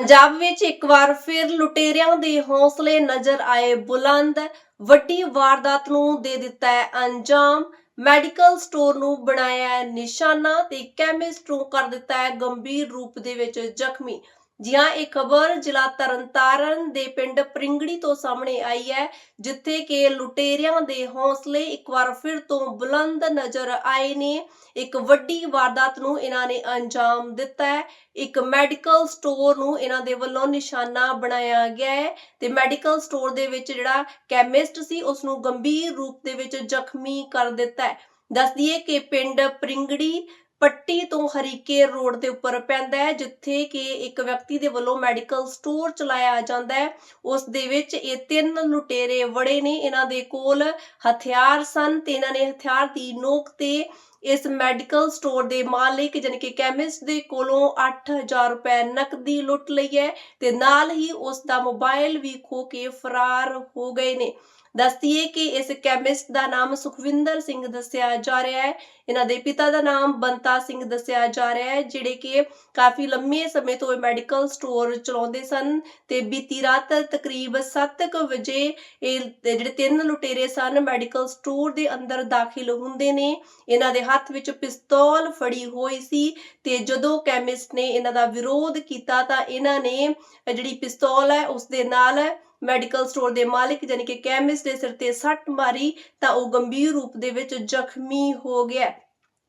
ਪੰਜਾਬ ਵਿੱਚ ਇੱਕ ਵਾਰ ਫਿਰ ਲੁਟੇਰਿਆਂ ਦੇ ਹੌਸਲੇ ਨਜ਼ਰ ਆਏ ਬੁਲੰਦ। ਵੱਡੀ ਵਾਰਦਾਤ ਨੂੰ ਦੇ ਦਿੱਤਾ ਹੈ ਅੰਜਾਮ। ਮੈਡੀਕਲ ਸਟੋਰ ਨੂੰ ਬਣਾਇਆ ਨਿਸ਼ਾਨਾ ਤੇ ਕੈਮਿਸਟ ਨੂੰ ਕਰ ਦਿੱਤਾ ਹੈ ਗੰਭੀਰ ਰੂਪ ਦੇ ਵਿੱਚ ਜ਼ਖਮੀ। ਜੀ ਇਹ ਖਬਰ ਜ਼ਿਲ੍ਹਾ ਤਰਨਤਾਰਨ ਦੇ ਪਿੰਡ ਪ੍ਰਿੰਗੜੀ ਤੋਂ ਸਾਹਮਣੇ ਆਈ ਹੈ, ਜਿੱਥੇ ਕਿ ਲੁਟੇਰਿਆਂ ਦੇ ਹੌਸਲੇ ਇੱਕ ਵਾਰ ਫਿਰ ਤੋਂ ਬੁਲੰਦ ਨਜ਼ਰ ਆਏ ਨੇ। ਇੱਕ ਵੱਡੀ ਵਾਰਦਾਤ ਨੂੰ ਇਹਨਾਂ ਨੇ ਅੰਜਾਮ ਦਿੱਤਾ ਹੈ। ਇੱਕ ਮੈਡੀਕਲ ਸਟੋਰ ਨੂੰ ਇਹਨਾਂ ਦੇ ਵੱਲੋਂ ਨਿਸ਼ਾਨਾ ਬਣਾਇਆ ਗਿਆ ਹੈ ਤੇ ਮੈਡੀਕਲ ਸਟੋਰ ਦੇ ਵਿੱਚ ਜਿਹੜਾ ਕੈਮਿਸਟ ਸੀ ਉਸ ਨੂੰ ਗੰਭੀਰ ਰੂਪ ਦੇ ਵਿੱਚ ਜ਼ਖਮੀ ਕਰ ਦਿੱਤਾ ਹੈ। ਦੱਸਦੀਏ ਕਿ ਪਿੰਡ ਪ੍ਰਿੰਗੜੀ ਪੱਟੀ ਤੋਂ ਹਰੀਕੇ ਰੋਡ ਦੇ ਉੱਪਰ ਪੈਂਦਾ ਹੈ, ਜਿੱਥੇ ਕਿ ਇੱਕ ਵਿਅਕਤੀ ਦੇ ਵੱਲੋਂ ਮੈਡੀਕਲ ਸਟੋਰ ਚਲਾਇਆ ਜਾਂਦਾ ਹੈ। ਉਸ ਦੇ ਵਿੱਚ ਇਹ ਤਿੰਨ ਲੁਟੇਰੇ ਵੜੇ ਨੇ। ਇਹਨਾਂ ਦੇ ਕੋਲ ਹਥਿਆਰ ਸਨ ਤੇ ਇਹਨਾਂ ਨੇ ਹਥਿਆਰ ਦੀ ਨੋਕ ਤੇ ਇਸ ਮੈਡੀਕਲ ਸਟੋਰ ਦੇ ਮਾਲਿਕ ਜਾਨੀ ਕਿ ਕੈਮਿਸਟ ਦੇ ਕੋਲੋਂ 8000 ਰੁਪਏ ਨਕਦੀ ਲੁੱਟ ਲਈ ਹੈ ਤੇ ਨਾਲ ਹੀ ਉਸ ਦਾ ਮੋਬਾਈਲ ਵੀ ਖੋ ਕੇ ਫਰਾਰ ਹੋ ਗਏ ਨੇ। ਦੱਸਦੀਏ ਕਿ ਇਸ ਕੈਮਿਸਟ ਦਾ ਨਾਮ ਸੁਖਵਿੰਦਰ ਸਿੰਘ ਦੱਸਿਆ ਜਾ ਰਿਹਾ ਹੈ। ਇਹਨਾਂ ਦੇ ਪਿਤਾ ਦਾ ਨਾਮ ਬੰਤਾ ਸਿੰਘ ਦੱਸਿਆ ਜਾ ਰਿਹਾ ਹੈ, ਜਿਹੜੇ ਕਿ ਕਾਫੀ ਲੰਮੇ ਸਮੇਂ ਤੋਂ ਇਹ ਮੈਡੀਕਲ ਸਟੋਰ ਚਲਾਉਂਦੇ ਸਨ ਤੇ ਬੀਤੀ ਰਾਤ ਤਕਰੀਬ 7:00 ਵਜੇ ਇਹ ਜਿਹੜੇ ਤਿੰਨ ਲੁਟੇਰੇ ਸਨ ਮੈਡੀਕਲ ਸਟੋਰ ਦੇ ਅੰਦਰ ਦਾਖਲ ਹੁੰਦੇ ਨੇ। ਇਹਨਾਂ ਦੇ ਹੱਥ ਵਿੱਚ ਪਿਸਤੌਲ ਫੜੀ ਹੋਈ ਸੀ ਤੇ ਜਦੋਂ ਕੈਮਿਸਟ ਨੇ ਇਹਨਾਂ ਦਾ ਵਿਰੋਧ ਕੀਤਾ ਤਾਂ ਇਹਨਾਂ ਨੇ ਜਿਹੜੀ ਪਿਸਤੌਲ ਹੈ, ਉਸ ਦੇ ਨਾਲ ਮੈਡੀਕਲ ਸਟੋਰ ਦੇ ਮਾਲਿਕ ਯਾਨੀ ਕਿ ਕੈਮਿਸਟ ਦੇ ਸਿਰ ਤੇ ਸੱਟ ਮਾਰੀ ਤਾਂ ਉਹ ਗੰਭੀਰ ਰੂਪ ਦੇ ਵਿੱਚ ਜ਼ਖਮੀ ਹੋ ਗਿਆ।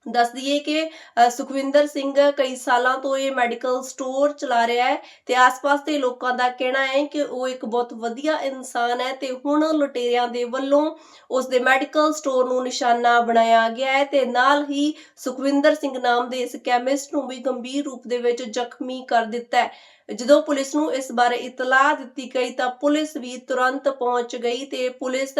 ਦੱਸ ਦਈਏ ਕਿ ਸੁਖਵਿੰਦਰ ਸਿੰਘ ਕਈ ਸਾਲਾਂ ਤੋਂ ਇਹ ਮੈਡੀਕਲ ਸਟੋਰ ਚਲਾ ਰਿਹਾ ਹੈ ਤੇ ਆਸ-ਪਾਸ ਦੇ ਲੋਕਾਂ ਦਾ ਕਹਿਣਾ ਹੈ ਕਿ ਉਹ ਇੱਕ ਬਹੁਤ ਵਧੀਆ ਇਨਸਾਨ ਹੈ ਤੇ ਹੁਣ ਲੁਟੇਰਿਆਂ ਦੇ ਵੱਲੋਂ ਉਸ ਦੇ ਮੈਡੀਕਲ ਸਟੋਰ ਨੂੰ ਨਿਸ਼ਾਨਾ ਬਣਾਇਆ ਗਿਆ ਹੈ ਤੇ ਨਾਲ ਹੀ ਸੁਖਵਿੰਦਰ ਸਿੰਘ ਨਾਮ ਦੇ ਇਸ ਕੈਮਿਸਟ ਨੂੰ ਵੀ ਗੰਭੀਰ ਰੂਪ ਦੇ ਵਿੱਚ ਜ਼ਖਮੀ ਕਰ ਦਿੱਤਾ ਹੈ। ਜਦੋਂ ਪੁਲਿਸ ਨੂੰ ਇਸ ਬਾਰੇ ਇਤਲਾਹ ਦਿੱਤੀ ਗਈ ਤਾਂ ਪੁਲਿਸ ਵੀ ਤੁਰੰਤ ਪਹੁੰਚ ਗਈ ਤੇ ਪੁਲਿਸ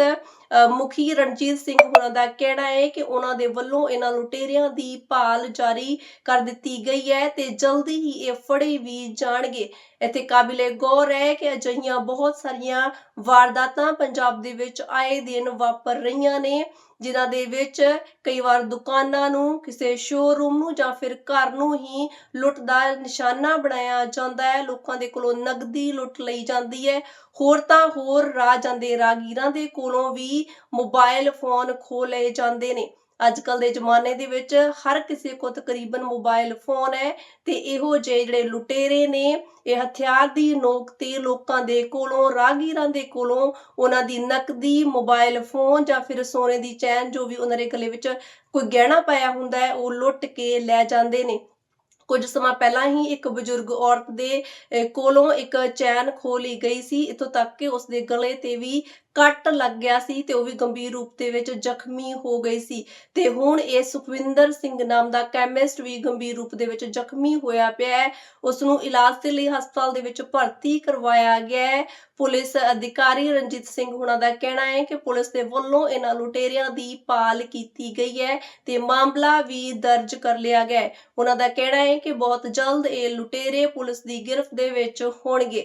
ਮੁਖੀ ਰਣਜੀਤ ਸਿੰਘ ਹੋਣਾ ਦਾ ਕਹਿਣਾ ਹੈ ਕਿ ਉਹਨਾਂ ਦੇ ਵੱਲੋਂ ਇਹਨਾਂ ਲੁਟੇਰਿਆਂ ਦੀ ਭਾਲ ਜਾਰੀ ਕਰ ਦਿੱਤੀ ਗਈ ਹੈ ਤੇ ਜਲਦੀ ਹੀ ਇਹ ਫੜੇ ਵੀ ਜਾਣਗੇ। ਇੱਥੇ ਕਾਬਿਲੇ ਗੌਰ ਹੈ ਕਿ ਅਜਿਹੀਆਂ ਬਹੁਤ ਸਾਰੀਆਂ ਵਾਰਦਾਤਾਂ ਪੰਜਾਬ ਦੇ ਵਿੱਚ ਆਏ ਦਿਨ ਵਾਪਰ ਰਹੀਆਂ ਨੇ, ਜਿਨ੍ਹਾਂ ਦੇ ਵਿੱਚ ਕਈ ਵਾਰ ਦੁਕਾਨਾਂ ਨੂੰ, ਕਿਸੇ ਸ਼ੋਰੂਮ ਨੂੰ ਜਾਂ ਫਿਰ ਘਰ ਨੂੰ ਹੀ ਲੁੱਟ ਦਾ ਨਿਸ਼ਾਨਾ ਬਣਾਇਆ ਜਾਂਦਾ ਹੈ। ਲੋਕਾਂ ਦੇ ਕੋਲੋਂ ਨਗਦੀ ਲੁੱਟ ਲਈ ਜਾਂਦੀ ਹੈ। ਹੋਰ ਤਾਂ ਹੋਰ ਰਾਹ ਜਾਂਦੇ ਰਾਗੀਰਾਂ ਦੇ ਕੋਲੋਂ ਵੀ ਮੋਬਾਈਲ ਫੋਨ ਖੋ ਲਏ ਜਾਂਦੇ ਨੇ। ਅੱਜ ਦੇ ਜ਼ਮਾਨੇ ਦੇ ਵਿੱਚ ਹਰ ਕਿਸੇ ਕੋਲ ਤਕਰੀਬਨ ਮੋਬਾਈਲ ਫੋਨ ਹੈ ਤੇ ਇਹੋ ਜਿਹੇ ਜਿਹੜੇ ਲੁਟੇਰੇ ਨੇ, ਇਹ ਹਥਿਆਰ ਦੀ ਨੋਕ ਤੇ ਲੋਕਾਂ ਦੇ ਕੋਲੋਂ ਰਾਗੀਰਾਂ ਦੇ ਕੋਲੋਂ ਉਹਨਾਂ ਦੀ ਨਕਦੀ ਮੋਬਾਈਲ ਫੋਨ ਜਾਂ ਫਿਰ ਸੋਨੇ ਦੀ ਚੈਨ ਜੋ ਵੀ ਉਹਨਾਂ ਦੇ ਗਲੇ ਵਿੱਚ ਕੋਈ ਗਹਿਣਾ ਪਾਇਆ ਹੁੰਦਾ ਹੈ, ਉਹ ਲੁੱਟ ਕੇ ਲੈ ਜਾਂਦੇ ਨੇ। ਕੁਝ ਸਮਾਂ ਪਹਿਲਾਂ ਹੀ ਇੱਕ ਬਜ਼ੁਰਗ ਔਰਤ ਦੇ ਕੋਲੋਂ ਇੱਕ ਚੈਨ ਖੋਹ ਲਈ ਗਈ ਸੀ, ਇਥੋਂ ਤੱਕ ਕਿ ਉਸ ਦੇ ਗਲੇ ਤੇ ਵੀ ਕੱਟ ਲੱਗ ਗਿਆ ਸੀ ਤੇ ਉਹ ਵੀ ਗੰਭੀਰ ਰੂਪ ਦੇ ਵਿੱਚ ਜ਼ਖਮੀ ਹੋ ਗਈ ਸੀ। ਤੇ ਹੁਣ ਇਹ ਸੁਖਵਿੰਦਰ ਸਿੰਘ ਨਾਮ ਦਾ ਕੈਮਿਸਟ ਵੀ ਗੰਭੀਰ ਰੂਪ ਦੇ ਵਿੱਚ ਜ਼ਖਮੀ ਹੋਇਆ ਪਿਆ ਹੈ। ਉਸ ਨੂੰ ਇਲਾਜ ਦੇ ਲਈ ਹਸਪਤਾਲ ਦੇ ਵਿੱਚ ਭਰਤੀ ਕਰਵਾਇਆ ਗਿਆ ਹੈ। ਪੁਲਿਸ ਅਧਿਕਾਰੀ ਰਣਜੀਤ ਸਿੰਘ ਹੁਣਾਂ ਦਾ ਕਹਿਣਾ ਹੈ ਕਿ ਪੁਲਿਸ ਦੇ ਵੱਲੋਂ ਇਹਨਾਂ ਲੁਟੇਰਿਆਂ ਦੀ ਪਾਲ ਕੀਤੀ ਗਈ ਹੈ ਤੇ ਮਾਮਲਾ ਵੀ ਦਰਜ ਕਰ ਲਿਆ ਗਿਆ ਹੈ। ਉਹਨਾਂ ਦਾ ਕਹਿਣਾ ਹੈ ਕਿ ਬਹੁਤ ਜਲਦ ਇਹ ਲੁਟੇਰੇ ਪੁਲਿਸ ਦੀ ਗਿਰਫਤ ਦੇ ਵਿੱਚ ਹੋਣਗੇ।